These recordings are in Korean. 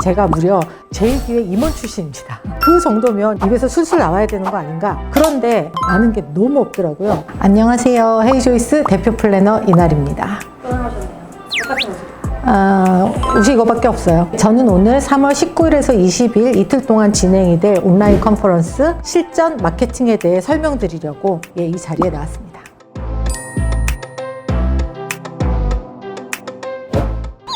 제가 무려 제2기회 임원 출신입니다. 그 정도면 입에서 술술 나와야 되는 거 아닌가? 그런데 아는 게 너무 없더라고요. 안녕하세요. 헤이조이스 대표 플래너 이날입니다. 아, 옷이 이거밖에 없어요. 저는 오늘 3월 19일에서 20일 이틀 동안 진행이 될 온라인 컨퍼런스 실전 마케팅에 대해 설명드리려고 예, 이 자리에 나왔습니다.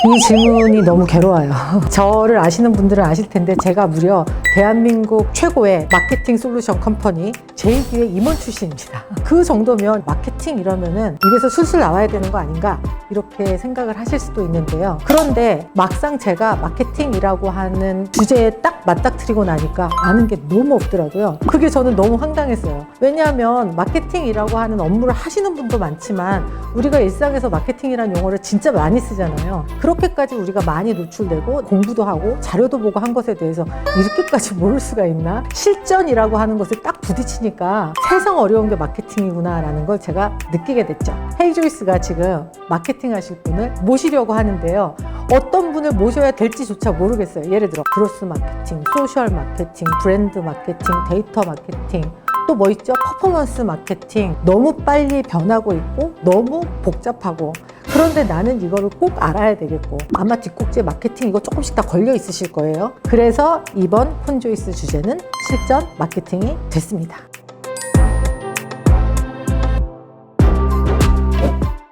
이 질문이 너무 괴로워요. 저를 아시는 분들은 아실 텐데 제가 무려 대한민국 최고의 마케팅 솔루션 컴퍼니 제2기의 임원 출신입니다. 그 정도면 마케팅 이러면은 입에서 술술 나와야 되는 거 아닌가 이렇게 생각을 하실 수도 있는데요. 그런데 막상 제가 마케팅이라고 하는 주제에 딱 맞닥뜨리고 나니까 아는 게 너무 없더라고요. 그게 저는 너무 황당했어요. 왜냐하면 마케팅이라고 하는 업무를 하시는 분도 많지만 우리가 일상에서 마케팅이라는 용어를 진짜 많이 쓰잖아요. 그렇게까지 우리가 많이 노출되고 공부도 하고 자료도 보고 한 것에 대해서 이렇게까지 모를 수가 있나? 실전이라고 하는 것에 딱 부딪히니까 세상 어려운 게 마케팅이구나라는 걸 제가 느끼게 됐죠. 헤이조이스가 지금 마케팅 하실 분을 모시려고 하는데요. 어떤 분을 모셔야 될지조차 모르겠어요. 예를 들어 그로스 마케팅, 소셜 마케팅, 브랜드 마케팅, 데이터 마케팅, 또뭐 있죠? 퍼포먼스 마케팅. 너무 빨리 변하고 있고 너무 복잡하고 그런데 나는 이거를 꼭 알아야 되겠고 아마 뒷꼭지에 마케팅 이거 조금씩 다 걸려 있으실 거예요. 그래서 이번 콘조이스 주제는 실전 마케팅이 됐습니다.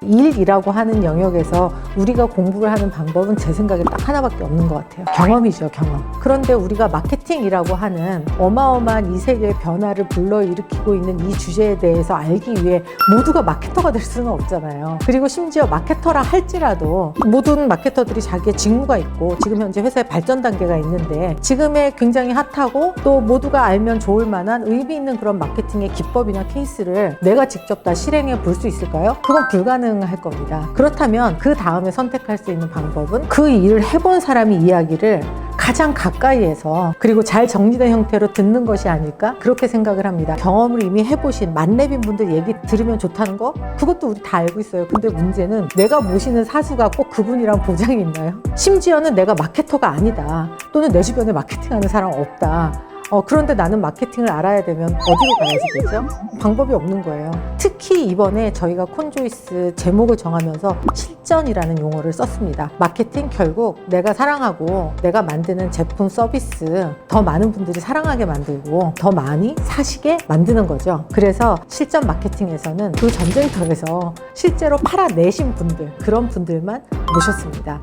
일이라고 하는 영역에서 우리가 공부를 하는 방법은 제 생각에 딱 하나밖에 없는 것 같아요. 경험이죠, 경험. 그런데 우리가 마케팅이라고 하는 어마어마한 이 세계의 변화를 불러일으키고 있는 이 주제에 대해서 알기 위해 모두가 마케터가 될 수는 없잖아요. 그리고 심지어 마케터라 할지라도 모든 마케터들이 자기의 직무가 있고 지금 현재 회사의 발전 단계가 있는데 지금의 굉장히 핫하고 또 모두가 알면 좋을 만한 의미 있는 그런 마케팅의 기법이나 케이스를 내가 직접 다 실행해 볼 수 있을까요? 그건 불가능 할 겁니다. 그렇다면 그 다음에 선택할 수 있는 방법은 그 일을 해본 사람이 이야기를 가장 가까이에서 그리고 잘 정리된 형태로 듣는 것이 아닐까 그렇게 생각을 합니다. 경험을 이미 해보신 만렙인 분들 얘기 들으면 좋다는 거 그것도 우리 다 알고 있어요. 근데 문제는 내가 모시는 사수가 꼭 그분이랑 보장이 있나요? 심지어는 내가 마케터가 아니다 또는 내 주변에 마케팅하는 사람 없다. 어, 그런데 나는 마케팅을 알아야 되면 어디로 가야지 되죠? 방법이 없는 거예요. 특히 이번에 저희가 콘조이스 제목을 정하면서 실전이라는 용어를 썼습니다. 마케팅 결국 내가 사랑하고 내가 만드는 제품 서비스 더 많은 분들이 사랑하게 만들고 더 많이 사시게 만드는 거죠. 그래서 실전 마케팅에서는 그 전쟁터에서 실제로 팔아내신 분들, 그런 분들만 모셨습니다.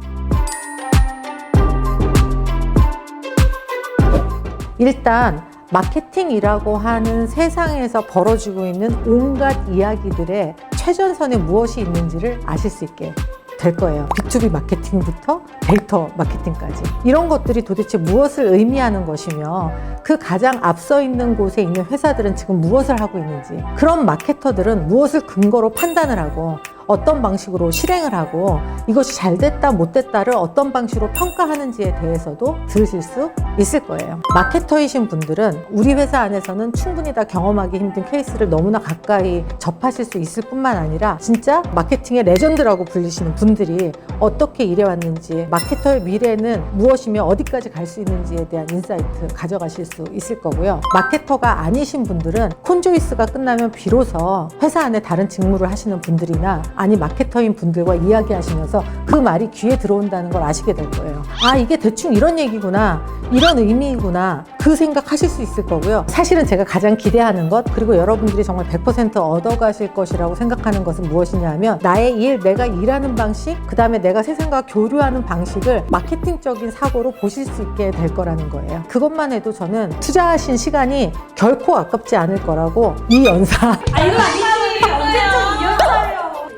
일단 마케팅이라고 하는 세상에서 벌어지고 있는 온갖 이야기들의 최전선에 무엇이 있는지를 아실 수 있게 될 거예요. B2B 마케팅부터 데이터 마케팅까지. 이런 것들이 도대체 무엇을 의미하는 것이며 그 가장 앞서 있는 곳에 있는 회사들은 지금 무엇을 하고 있는지 그런 마케터들은 무엇을 근거로 판단을 하고 어떤 방식으로 실행을 하고 이것이 잘 됐다 못 됐다를 어떤 방식으로 평가하는지에 대해서도 들으실 수 있을 거예요. 마케터이신 분들은 우리 회사 안에서는 충분히 다 경험하기 힘든 케이스를 너무나 가까이 접하실 수 있을 뿐만 아니라 진짜 마케팅의 레전드라고 불리시는 분들이 어떻게 일해왔는지 마케터의 미래는 무엇이며 어디까지 갈 수 있는지에 대한 인사이트 가져가실 수 있을 거고요. 마케터가 아니신 분들은 콘조이스가 끝나면 비로소 회사 안에 다른 직무를 하시는 분들이나 아니 마케터인 분들과 이야기하시면서 그 말이 귀에 들어온다는 걸 아시게 될 거예요. 아 이게 대충 이런 얘기구나. 이런 의미이구나. 그 생각하실 수 있을 거고요. 사실은 제가 가장 기대하는 것 그리고 여러분들이 정말 100% 얻어가실 것이라고 생각하는 것은 무엇이냐 하면 나의 일, 내가 일하는 방식, 그 다음에 내가 세상과 교류하는 방식을 마케팅적인 사고로 보실 수 있게 될 거라는 거예요. 그것만 해도 저는 투자하신 시간이 결코 아깝지 않을 거라고 이 연사 아 언제쯤 이어서요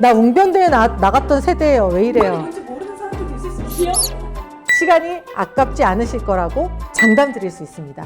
나 웅변대에 나, 나갔던 세대예요. 왜 이래요? 뭔지 모르는 사람들도 있을 수 있어요 시간이 아깝지 않으실 거라고 장담 드릴 수 있습니다.